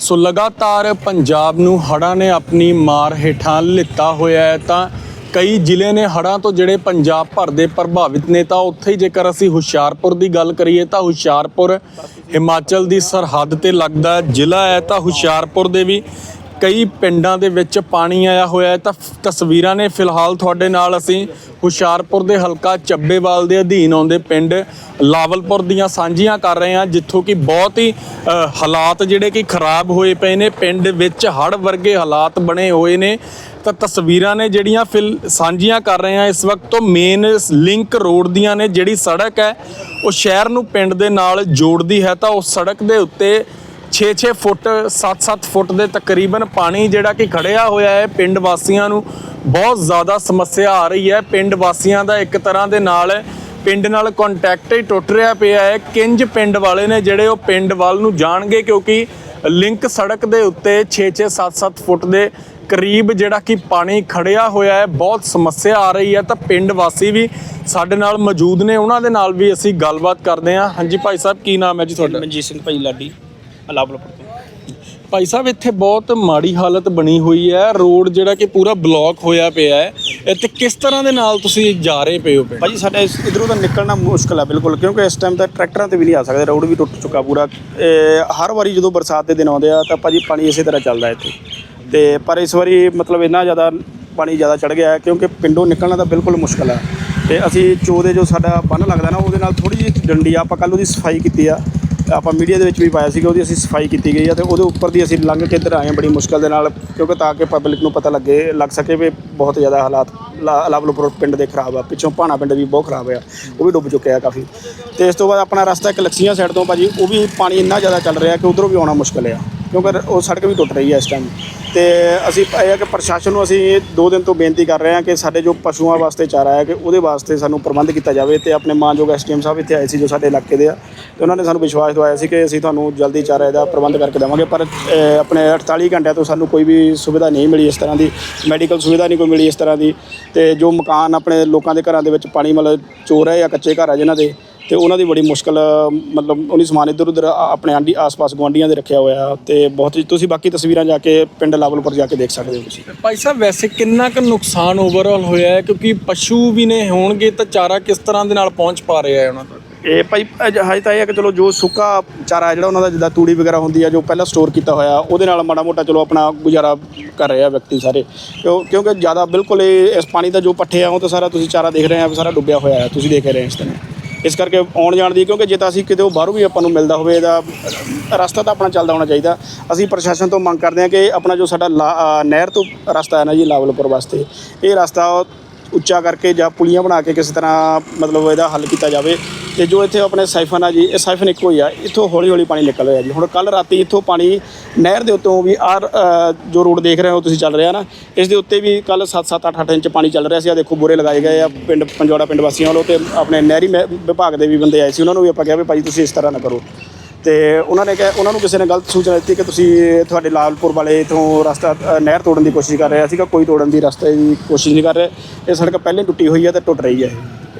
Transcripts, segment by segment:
ਸੋ ਲਗਾਤਾਰ ਪੰਜਾਬ ਨੂੰ ਹੜ੍ਹਾਂ ਨੇ ਆਪਣੀ ਮਾਰ ਹੇਠਾਂ ਲਿੱਤਾ ਹੋਇਆ ਹੈ, ਤਾਂ ਕਈ ਜ਼ਿਲ੍ਹੇ ਨੇ ਹੜ੍ਹਾਂ ਤੋਂ ਜਿਹੜੇ ਪੰਜਾਬ ਭਰ ਦੇ ਪ੍ਰਭਾਵਿਤ ਨੇ, ਤਾਂ ਉੱਥੇ ਹੀ ਜੇਕਰ ਅਸੀਂ ਹੁਸ਼ਿਆਰਪੁਰ ਦੀ ਗੱਲ ਕਰੀਏ, ਤਾਂ ਹੁਸ਼ਿਆਰਪੁਰ ਹਿਮਾਚਲ ਦੀ ਸਰਹੱਦ ਤੇ ਲੱਗਦਾ ਜ਼ਿਲ੍ਹਾ ਹੈ, ਤਾਂ ਹੁਸ਼ਿਆਰਪੁਰ ਦੇ ਵੀ ਕਈ ਪਿੰਡਾਂ ਦੇ ਵਿੱਚ ਪਾਣੀ ਆਇਆ ਹੋਇਆ ਹੈ, ਤਾਂ ਤਸਵੀਰਾਂ ਨੇ ਫਿਲਹਾਲ ਤੁਹਾਡੇ ਨਾਲ ਅਸੀਂ ਹੁਸ਼ਿਆਰਪੁਰ ਦੇ ਹਲਕਾ ਚੱਬੇਵਾਲ ਦੇ ਅਧੀਨ ਆਉਂਦੇ ਪਿੰਡ ਲਾਵਲਪੁਰ ਦੀਆਂ ਸਾਂਝੀਆਂ ਕਰ ਰਹੇ ਹਾਂ, ਜਿੱਥੋਂ ਕਿ ਬਹੁਤ ਹੀ ਹਾਲਾਤ ਜਿਹੜੇ ਕਿ ਖਰਾਬ ਹੋਏ ਪਏ ਨੇ। ਪਿੰਡ ਵਿੱਚ ਹੜ੍ਹ ਵਰਗੇ ਹਾਲਾਤ ਬਣੇ ਹੋਏ ਨੇ। ਤਾਂ ਤਸਵੀਰਾਂ ਨੇ ਜਿਹੜੀਆਂ ਫਿਲ, ਸਾਂਝੀਆਂ ਕਰ ਰਹੇ ਹਾਂ, ਇਸ ਵਕਤ ਤੋਂ ਮੇਨ ਲਿੰਕ ਰੋਡ ਦੀਆਂ ਨੇ, ਜਿਹੜੀ ਸੜਕ ਹੈ, ਉਹ ਸ਼ਹਿਰ ਨੂੰ ਪਿੰਡ ਦੇ ਨਾਲ ਜੋੜਦੀ ਹੈ। ਤਾਂ ਉਸ ਸੜਕ ਦੇ ਉੱਤੇ 6-6 ਫੁੱਟ 7-7 ਫੁੱਟ ਦੇ ਤਕਰੀਬਨ ਪਾਣੀ ਜਿਹੜਾ ਕਿ ਖੜਿਆ ਹੋਇਆ ਹੈ ਪਿੰਡ ਵਾਸੀਆਂ ਨੂੰ। ਬਹੁਤ ਜ਼ਿਆਦਾ ਸਮੱਸਿਆ ਆ ਰਹੀ ਹੈ। ਪਿੰਡ ਵਾਸੀਆਂ ਦਾ ਇੱਕ ਤਰ੍ਹਾਂ ਦੇ ਨਾਲ ਪਿੰਡ ਨਾਲ ਕੰਟੈਕਟ ਹੀ ਟੁੱਟ ਰਿਹਾ ਪਿਆ ਹੈ। ਕਿੰਜ ਪਿੰਡ ਵਾਲੇ ਨੇ ਜਿਹੜੇ ਉਹ ਪਿੰਡ ਵੱਲ ਨੂੰ ਜਾਣਗੇ ਕਿਉਂਕਿ ਲਿੰਕ ਸੜਕ ਦੇ ਉੱਤੇ 6-6 7-7 ਫੁੱਟ ਦੇ ਕਰੀਬ ਜਿਹੜਾ ਕਿ ਪਾਣੀ ਖੜਿਆ ਹੋਇਆ ਹੈ। ਬਹੁਤ ਸਮੱਸਿਆ ਆ ਰਹੀ ਹੈ। ਤਾਂ ਪਿੰਡ ਵਾਸੀ ਵੀ ਸਾਡੇ ਨਾਲ ਮੌਜੂਦ ਨੇ। ਉਹਨਾਂ ਦੇ ਨਾਲ ਵੀ ਅਸੀਂ ਗੱਲਬਾਤ ਕਰਦੇ ਹਾਂ। ਹਾਂਜੀ ਭਾਈ ਸਾਹਿਬ, ਕੀ ਨਾਮ ਹੈ ਜੀ ਤੁਹਾਡਾ? ਮਨਜੀਤ ਸਿੰਘ ਭਾਈ ਲਾਡੀ। ਅਲਾਵਲਪੁਰ ਤੋਂ। ਭਾਈ ਸਾਹਿਬ ਇੱਥੇ ਬਹੁਤ ਮਾੜੀ ਹਾਲਤ ਬਣੀ ਹੋਈ ਹੈ। ਰੋਡ ਜਿਹੜਾ ਕਿ ਪੂਰਾ ਬਲੌਕ ਹੋਇਆ ਪਿਆ ਹੈ। ਇੱਥੇ ਕਿਸ ਤਰ੍ਹਾਂ ਦੇ ਨਾਲ ਤੁਸੀਂ ਜਾ ਰਹੇ ਪਏ ਹੋ ਪਿੰਡ? ਭਾਜੀ ਸਾਡੇ ਇਧਰੋਂ ਤਾਂ ਨਿਕਲਣਾ ਮੁਸ਼ਕਲ ਹੈ ਬਿਲਕੁਲ। ਕਿਉਂਕਿ ਇਸ ਟਾਈਮ ਤਾਂ ਟਰੈਕਟਰਾਂ ਤੇ ਵੀ ਨਹੀਂ ਆ ਸਕਦੇ ਰੋਡ ਵੀ ਟੁੱਟ ਚੁੱਕਾ ਪੂਰਾ। ਹਰ ਵਾਰੀ ਜਦੋਂ ਬਰਸਾਤ ਦੇ ਦਿਨ ਆਉਂਦੇ ਆ ਤਾਂ ਭਾਜੀ ਪਾਣੀ ਇਸੇ ਤਰ੍ਹਾਂ ਚੱਲਦਾ ਇੱਥੇ। ਤੇ ਪਰ ਇਸ ਵਾਰੀ ਮਤਲਬ ਇੰਨਾ ਜ਼ਿਆਦਾ ਪਾਣੀ ਜ਼ਿਆਦਾ ਚੜ ਗਿਆ ਕਿਉਂਕਿ ਪਿੰਡੋਂ ਨਿਕਲਣਾ ਤਾਂ ਬਿਲਕੁਲ ਮੁਸ਼ਕਲ ਹੈ ਤੇ ਅਸੀਂ ਚੋ ਦੇ ਜੋ ਸਾਡਾ ਬੰਨ ਲੱਗਦਾ ਨਾ ਉਹਦੇ ਨਾਲ ਥੋੜੀ ਜਿਹੀ ਡੰਡੀ ਆ ਆਪਾਂ ਕੱਲ ਉਹਦੀ ਸਫ਼ਾਈ ਕੀਤੀ ਆ। ਆਪਾਂ ਮੀਡੀਆ ਦੇ ਵਿੱਚ ਵੀ ਪਾਇਆ ਸੀਗਾ, ਉਹਦੀ ਅਸੀਂ ਸਫ਼ਾਈ ਕੀਤੀ ਗਈ ਆ ਤੇ ਉਹਦੇ ਉੱਪਰ ਦੀ ਅਸੀਂ ਲੰਘ ਕੇ ਇੱਧਰ ਆਏ ਹਾਂ ਬੜੀ ਮੁਸ਼ਕਲ ਦੇ ਨਾਲ, ਕਿਉਂਕਿ ਤਾਂ ਕਿ ਪਬਲਿਕ ਨੂੰ ਪਤਾ ਲੱਗੇ, ਲੱਗ ਸਕੇ ਵੀ ਬਹੁਤ ਜ਼ਿਆਦਾ ਹਾਲਾਤ ਲਾਵਲਪੁਰ ਪਿੰਡ ਦੇ ਖਰਾਬ ਆ, ਪਿੱਛੋਂ ਭਾਣਾ ਪਿੰਡ ਵੀ ਬਹੁਤ ਖਰਾਬ ਆ ਉਹ ਵੀ ਡੁੱਬ ਚੁੱਕਿਆ ਕਾਫੀ। ਤੇ ਇਸ ਤੋਂ ਬਾਅਦ ਆਪਣਾ ਰਸਤਾ ਇੱਕ ਲਕਸੀਆਂ ਸਾਈਡ ਤੋਂ ਭਾਜੀ, ਉਹ ਵੀ ਪਾਣੀ ਇੰਨਾ ਜ਼ਿਆਦਾ ਚੱਲ ਰਿਹਾ ਕਿ ਉਧਰੋਂ ਵੀ ਆਉਣਾ ਮੁਸ਼ਕਲ ਆ, ਕਿਉਂਕਿ ਉਹ ਸੜਕ ਵੀ ਟੁੱਟ ਰਹੀ ਹੈ ਇਸ ਟਾਈਮ ਤੇ ਅਸੀਂ ਇਹ ਹੈ ਕਿ ਪ੍ਰਸ਼ਾਸਨ ਨੂੰ ਅਸੀਂ ਦੋ ਦਿਨ ਤੋਂ ਬੇਨਤੀ ਕਰ ਰਹੇ ਹਾਂ ਕਿ ਸਾਡੇ ਜੋ ਪਸ਼ੂਆਂ ਵਾਸਤੇ ਚਾਰਾ ਹੈ ਕਿ ਉਹਦੇ ਵਾਸਤੇ ਸਾਨੂੰ ਪ੍ਰਬੰਧ ਕੀਤਾ ਜਾਵੇ ਤੇ ਆਪਣੇ ਮਾਨਯੋਗ ਐਸਟੀਐਮ ਸਾਹਿਬ ਇੱਥੇ ਆਏ ਸੀ ਜੋ ਸਾਡੇ ਇਲਾਕੇ ਦੇ ਆ ਤੇ ਉਹਨਾਂ ਨੇ ਸਾਨੂੰ ਵਿਸ਼ਵਾਸ ਦਿਵਾਇਆ ਸੀ ਕਿ ਅਸੀਂ ਤੁਹਾਨੂੰ ਜਲਦੀ ਚਾਰਾ ਇਹਦਾ ਪ੍ਰਬੰਧ ਕਰਕੇ ਦੇਵਾਂਗੇ, ਪਰ ਆਪਣੇ 48 ਘੰਟਿਆਂ ਤੋਂ ਸਾਨੂੰ ਕੋਈ ਵੀ ਸੁਵਿਧਾ ਨਹੀਂ ਮਿਲੀ ਇਸ ਤਰ੍ਹਾਂ ਦੀ, ਮੈਡੀਕਲ ਸੁਵਿਧਾ ਨਹੀਂ ਕੋਈ ਮਿਲੀ ਇਸ ਤਰ੍ਹਾਂ ਦੀ ਤੇ ਜੋ ਮਕਾਨ ਆਪਣੇ ਲੋਕਾਂ ਦੇ ਘਰਾਂ ਦੇ ਵਿੱਚ ਪਾਣੀ ਮਤਲਬ ਚੋਰ ਹੈ ਜਾਂ ਕੱਚੇ ਘਰ ਆ ਜਿਨ੍ਹਾਂ ਦੇ ਤੇ ਉਹਨਾਂ ਦੀ ਬੜੀ ਮੁਸ਼ਕਲ ਮਤਲਬ ਉਹਨੀ ਸਮਾਨ ਇੱਧਰ ਉੱਧਰ ਆਪਣੇ ਆਂਡੀ ਆਸ-ਪਾਸ ਗੁਆਂਢੀਆਂ ਦੇ ਰੱਖਿਆ ਹੋਇਆ ਤੇ ਬਹੁਤ ਤੁਸੀਂ ਬਾਕੀ ਤਸਵੀਰਾਂ ਜਾ ਕੇ ਪਿੰਡ ਲੈਵਲ ਪਰ ਜਾ ਕੇ ਦੇਖ ਸਕਦੇ ਹੋ ਤੁਸੀਂ। ਭਾਈ ਸਾਹਿਬ ਵੈਸੇ ਕਿੰਨਾ ਕੁ ਨੁਕਸਾਨ ਓਵਰਆਲ ਹੋਇਆ ਹੈ? ਕਿਉਂਕਿ ਪਸ਼ੂ ਵੀ ਨੇ ਹੋਣਗੇ ਤਾਂ ਚਾਰਾ ਕਿਸ ਤਰ੍ਹਾਂ ਦੇ ਨਾਲ ਪਹੁੰਚ ਪਾ ਰਿਹਾ ਹੈ ਉਹਨਾਂ ਤੱਕ ਇਹ ਭਾਈ ਹਜੇ ਤਾਂ ਇਹ ਹੈ ਕਿ ਚਲੋ ਜੋ ਸੁੱਕਾ ਚਾਰਾ ਜਿਹੜਾ ਉਹਨਾਂ ਦਾ ਜਿੱਦਾਂ ਤੂੜੀ ਵਗੈਰਾ ਹੁੰਦੀ ਆ ਜੋ ਪਹਿਲਾਂ ਸਟੋਰ ਕੀਤਾ ਹੋਇਆ ਉਹਦੇ ਨਾਲ ਮਾੜਾ ਮੋਟਾ ਚਲੋ ਆਪਣਾ ਗੁਜ਼ਾਰਾ ਕਰ ਰਹੇ ਆ ਵਿਅਕਤੀ ਸਾਰੇ। ਕਿਉਂ- ਕਿਉਂਕਿ ਜ਼ਿਆਦਾ ਬਿਲਕੁਲ ਇਸ ਪਾਣੀ ਦਾ ਜੋ ਪੱਠੇ ਆ ਉਹ ਤਾਂ ਸਾਰਾ ਤੁਸੀਂ ਚਾਰਾ ਦੇਖ ਰਹੇ ਆ ਸਾਰਾ ਡੁੱਬਿਆ ਹੋਇਆ ਹੈ ਤੁਸੀਂ ਦੇਖ ਰਹੇ ਹੋ ਇਸ ਤਰ੍ਹਾਂ। ਇਸ ਕਰਕੇ ਆਉਣ ਜਾਣ ਦੀ, ਕਿਉਂਕਿ ਜੇ ਤਾਂ ਅਸੀਂ ਕਿਤੇ ਉਹ ਬਾਹਰੋਂ ਵੀ ਆਪਾਂ ਨੂੰ ਮਿਲਦਾ ਹੋਵੇ ਇਹਦਾ ਰਸਤਾ ਤਾਂ ਆਪਣਾ ਚੱਲਦਾ ਹੋਣਾ ਚਾਹੀਦਾ। ਅਸੀਂ ਪ੍ਰਸ਼ਾਸਨ ਤੋਂ ਮੰਗ ਕਰਦੇ ਹਾਂ ਕਿ ਆਪਣਾ ਜੋ ਸਾਡਾ ਲਾ- ਨਹਿਰ ਤੋਂ ਰਸਤਾ ਹੈ ਨਾ ਜੀ, ਲਾਵਲਪੁਰ ਵਾਸਤੇ, ਇਹ ਰਸਤਾ ਉੱਚਾ ਕਰਕੇ ਜਾਂ ਪੁਲੀਆਂ ਬਣਾ ਕੇ ਕਿਸੇ ਤਰ੍ਹਾਂ ਮਤਲਬ ਇਹਦਾ ਹੱਲ ਕੀਤਾ ਜਾਵੇ। ਤੇ ਜੋ ਇੱਥੇ ਆਪਣੇ ਸਾਈਫਨ ਆ ਜੀ, ਇਹ ਸਾਈਫਨ ਇੱਕੋ ਹੀ ਆ। ਇੱਥੋਂ ਹੌਲੀ ਹੌਲੀ ਪਾਣੀ ਨਿਕਲ ਰਿਹਾ ਜੀ। ਹੁਣ ਕੱਲ ਰਾਤੀ ਇੱਥੋਂ ਪਾਣੀ ਨਹਿਰ ਦੇ ਉੱਤੋਂ ਵੀ ਆਰ ਜੋ ਰੋਡ ਦੇਖ ਰਹੇ ਹੋ ਤੁਸੀਂ ਚੱਲ ਰਿਹਾ ਨਾ, ਇਸ ਦੇ ਉੱਤੇ ਵੀ ਕੱਲ 7-7 8-8 ਇੰਚ ਪਾਣੀ ਚੱਲ ਰਿਹਾ ਸੀ। ਆ ਦੇਖੋ ਬੋਰੇ ਲਗਾਏ ਗਏ ਆ ਪਿੰਡ, ਪੰਜੋੜਾ ਪਿੰਡ ਵਾਸੀਆਂ ਵੱਲੋਂ ਤੇ ਆਪਣੇ ਨਹਿਰੀ ਮਹਿ- ਵਿਭਾਗ ਦੇ ਵੀ ਬੰਦੇ ਆਏ ਸੀ। ਉਹਨਾਂ ਨੂੰ ਵੀ ਆਪਾਂ ਕਿਹਾ ਵੀ ਭਾਈ ਤੁਸੀਂ ਇਸ ਤਰ੍ਹਾਂ ਨਾ ਕਰੋ। ਤੇ ਉਹਨਾਂ ਨੇ ਕਿਹਾ ਉਹਨਾਂ ਨੂੰ ਕਿਸੇ ਨੇ ਗਲਤ ਸੂਚਨਾ ਦਿੱਤੀ ਕਿ ਤੁਸੀਂ ਤੁਹਾਡੇ ਲਾਲਪੁਰ ਵਾਲੇ ਤੋਂ ਰਸਤਾ ਨਹਿਰ ਤੋੜਨ ਦੀ ਕੋਸ਼ਿਸ਼ ਕਰ ਰਹੇ ਸੀਗਾ ਕੋਈ ਤੋੜਨ ਦੀ ਰਸਤੇ ਦੀ ਕੋਸ਼ਿਸ਼ ਨਹੀਂ ਕਰ ਰਹੇ। ਇਹ ਸੜਕ ਪਹਿਲੇ ਟੁੱਟੀ ਹੋਈ ਹੈ ਤੇ ਟੁੱਟ ਰਹੀ ਹੈ।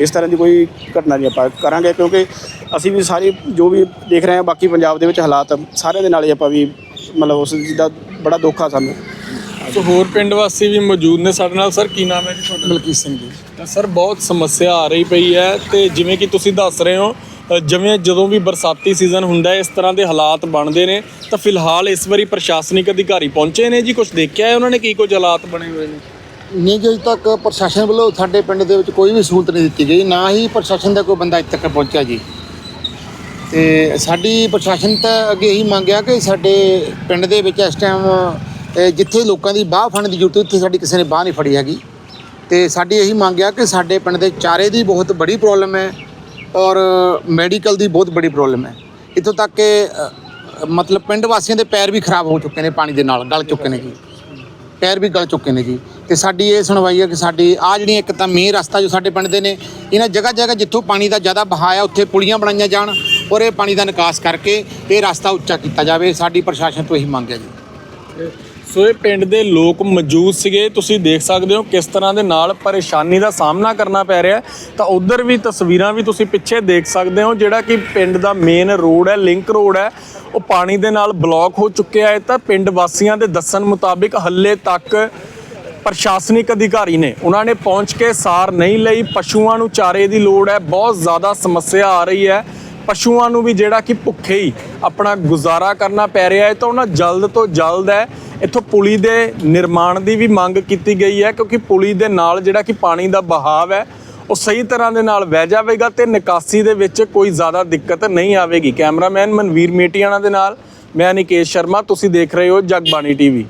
ਇਸ ਤਰ੍ਹਾਂ ਦੀ ਕੋਈ ਘਟਨਾ ਨਹੀਂ ਆਪਾਂ ਕਰਾਂਗੇ ਕਿਉਂਕਿ ਅਸੀਂ ਵੀ ਸਾਰੀ ਜੋ ਵੀ ਦੇਖ ਰਹੇ ਹਾਂ ਬਾਕੀ ਪੰਜਾਬ ਦੇ ਵਿੱਚ ਹਾਲਾਤ ਸਾਰਿਆਂ ਦੇ ਨਾਲ ਹੀ ਆਪਾਂ ਵੀ ਮਤਲਬ ਉਸ ਦਾ ਬੜਾ ਦੁੱਖ ਆ ਸਾਨੂੰ। ਸੋ ਹੋਰ ਪਿੰਡ ਵਾਸੀ ਵੀ ਮੌਜੂਦ ਨੇ ਸਾਡੇ ਨਾਲ। ਸਰ ਕੀ ਨਾਮ ਹੈ ਜੀ ਤੁਹਾਡਾ? ਮਲਕੀਤ ਸਿੰਘ ਜੀ। ਤਾਂ ਸਰ ਬਹੁਤ ਸਮੱਸਿਆ ਆ ਰਹੀ ਪਈ ਹੈ ਤੇ ਜਿਵੇਂ ਕਿ ਤੁਸੀਂ ਦੱਸ ਰਹੇ ਹੋ ਜਿਵੇਂ ਜਦੋਂ ਵੀ ਬਰਸਾਤੀ ਸੀਜ਼ਨ ਹੁੰਦਾ ਹੈ, ਇਸ ਤਰ੍ਹਾਂ ਦੇ ਹਾਲਾਤ ਬਣਦੇ ਨੇ। ਤਾਂ ਫਿਲਹਾਲ ਇਸ ਵਾਰੀ ਪ੍ਰਸ਼ਾਸਨਿਕ ਅਧਿਕਾਰੀ ਪਹੁੰਚੇ ਨੇ ਜੀ ਕੁਝ ਦੇਖਿਆ ਹੈ ਉਹਨਾਂ ਨੇ ਕੀ ਕੁਝ ਹਾਲਾਤ ਬਣੇ ਹੋਏ ਨੇ? ਨਹੀਂ ਜੀ, ਅਜੇ ਤੱਕ ਪ੍ਰਸ਼ਾਸਨ ਵੱਲੋਂ ਸਾਡੇ ਪਿੰਡ ਦੇ ਵਿੱਚ ਕੋਈ ਵੀ ਸਹੂਲਤ ਨਹੀਂ ਦਿੱਤੀ ਗਈ, ਨਾ ਹੀ ਪ੍ਰਸ਼ਾਸਨ ਦਾ ਕੋਈ ਬੰਦਾ ਇੱਥੇ ਤੱਕ ਪਹੁੰਚਿਆ ਜੀ। ਤੇ ਸਾਡੀ ਪ੍ਰਸ਼ਾਸਨ ਤਾਂ ਅੱਗੇ ਇਹੀ ਮੰਗਿਆ ਕਿ ਸਾਡੇ ਪਿੰਡ ਦੇ ਵਿੱਚ ਇਸ ਟਾਈਮ ਜਿੱਥੇ ਲੋਕਾਂ ਦੀ ਬਾਹ ਫੜਨ ਦੀ ਜ਼ਰੂਰਤ ਉੱਥੇ ਸਾਡੀ ਕਿਸੇ ਨੇ ਬਾਹ ਨਹੀਂ ਫੜੀ ਹੈਗੀ। ਤੇ ਸਾਡੀ ਇਹੀ ਮੰਗਿਆ ਕਿ ਸਾਡੇ ਪਿੰਡ ਦੇ ਚਾਰੇ ਦੀ ਬਹੁਤ ਬੜੀ ਪ੍ਰੋਬਲਮ ਹੈ। ਔਰ ਮੈਡੀਕਲ ਦੀ ਬਹੁਤ ਬੜੀ ਪ੍ਰੋਬਲਮ ਹੈ। ਇੱਥੋਂ ਤੱਕ ਕਿ ਅ, ਮਤਲਬ ਪਿੰਡ ਵਾਸੀਆਂ ਦੇ ਪੈਰ ਵੀ ਖਰਾਬ ਹੋ ਚੁੱਕੇ ਨੇ ਪਾਣੀ ਦੇ ਨਾਲ ਗਲ ਚੁੱਕੇ ਨੇ ਜੀ। ਪੈਰ ਵੀ ਗਲ ਚੁੱਕੇ ਨੇ ਜੀ। ਤੇ ਸਾਡੀ ਇਹ ਸੁਣਵਾਈ ਹੈ ਕਿ ਸਾਡੀ ਆ ਜਿਹੜੀਆਂ ਇੱਕ ਤਾਂ ਮੇਨ ਰਸਤਾ ਜੋ ਸਾਡੇ ਪਿੰਡ ਦੇ ਨੇ ਇਹਨਾਂ ਜਗ੍ਹਾ ਜਗ੍ਹਾ ਜਿੱਥੋਂ ਪਾਣੀ ਦਾ ਜ਼ਿਆਦਾ ਬਹਾਅ ਆ ਉੱਥੇ ਪੁਲੀਆਂ ਬਣਾਈਆਂ ਜਾਣ ਔਰ ਇਹ ਪਾਣੀ ਦਾ ਨਿਕਾਸ ਕਰਕੇ ਇਹ ਰਸਤਾ ਉੱਚਾ ਕੀਤਾ ਜਾਵੇ। ਸਾਡੀ ਪ੍ਰਸ਼ਾਸਨ ਤੋਂ ਇਹੀ ਮੰਗ ਹੈ ਜੀ। ਸੋ ਇਹ ਪਿੰਡ ਦੇ ਲੋਕ ਮੌਜੂਦ ਸੀਗੇ। ਤੁਸੀਂ ਦੇਖ ਸਕਦੇ ਹੋ ਕਿਸ ਤਰ੍ਹਾਂ ਦੇ ਨਾਲ ਪਰੇਸ਼ਾਨੀ ਦਾ ਸਾਹਮਣਾ ਕਰਨਾ ਪੈ ਰਿਹਾ ਤਾਂ ਉਧਰ ਵੀ ਤਸਵੀਰਾਂ ਵੀ ਤੁਸੀਂ ਪਿੱਛੇ ਦੇਖ ਸਕਦੇ ਹੋ, ਜਿਹੜਾ ਕਿ ਪਿੰਡ ਦਾ ਮੇਨ ਰੋਡ ਹੈ ਲਿੰਕ ਰੋਡ ਹੈ। ਉਹ ਪਾਣੀ ਦੇ ਨਾਲ ਬਲੌਕ ਹੋ ਚੁੱਕਿਆ ਹੈ। ਤਾਂ ਪਿੰਡ ਵਾਸੀਆਂ ਦੇ ਦੱਸਣ ਮੁਤਾਬਿਕ ਹੱਲੇ ਤੱਕ ਪ੍ਰਸ਼ਾਸਨਿਕ ਅਧਿਕਾਰੀ ਨੇ, ਉਹਨਾਂ ਨੇ ਪਹੁੰਚ ਕੇ ਸਾਰ ਨਹੀਂ ਲਈ। ਪਸ਼ੂਆਂ ਨੂੰ ਚਾਰੇ ਦੀ ਲੋੜ ਹੈ। ਬਹੁਤ ਜ਼ਿਆਦਾ ਸਮੱਸਿਆ ਆ ਰਹੀ ਹੈ। ਪਸ਼ੂਆਂ ਨੂੰ ਵੀ ਜਿਹੜਾ ਕਿ ਭੁੱਖੇ ਹੀ ਆਪਣਾ ਗੁਜ਼ਾਰਾ ਕਰਨਾ ਪੈ ਰਿਹਾ ਹੈ। ਤਾਂ ਉਹਨਾਂ ਜਲਦ ਤੋਂ ਜਲਦ ਹੈ ਇੱਥੋਂ ਪੁਲੀ ਦੇ ਨਿਰਮਾਣ ਦੀ ਵੀ ਮੰਗ ਕੀਤੀ ਗਈ ਹੈ, ਕਿਉਂਕਿ ਪੁਲੀ ਦੇ ਨਾਲ ਜਿਹੜਾ ਕਿ ਪਾਣੀ ਦਾ ਬਹਾਵ ਹੈ, ਉਹ ਸਹੀ ਤਰ੍ਹਾਂ ਦੇ ਨਾਲ ਵਹਿ ਜਾਵੇਗਾ ਤੇ ਨਿਕਾਸੀ ਦੇ ਵਿੱਚ ਕੋਈ ਜ਼ਿਆਦਾ ਦਿੱਕਤ ਨਹੀਂ ਆਵੇਗੀ। ਕੈਮਰਾਮੈਨ ਮਨਵੀਰ ਮੇਟੀਆਣਾ ਦੇ ਨਾਲ, ਮੈਂ ਨਿਕੇਸ਼ ਸ਼ਰਮਾ, ਤੁਸੀਂ ਦੇਖ ਰਹੇ ਹੋ ਜਗਬਾਣੀ ਟੀਵੀ।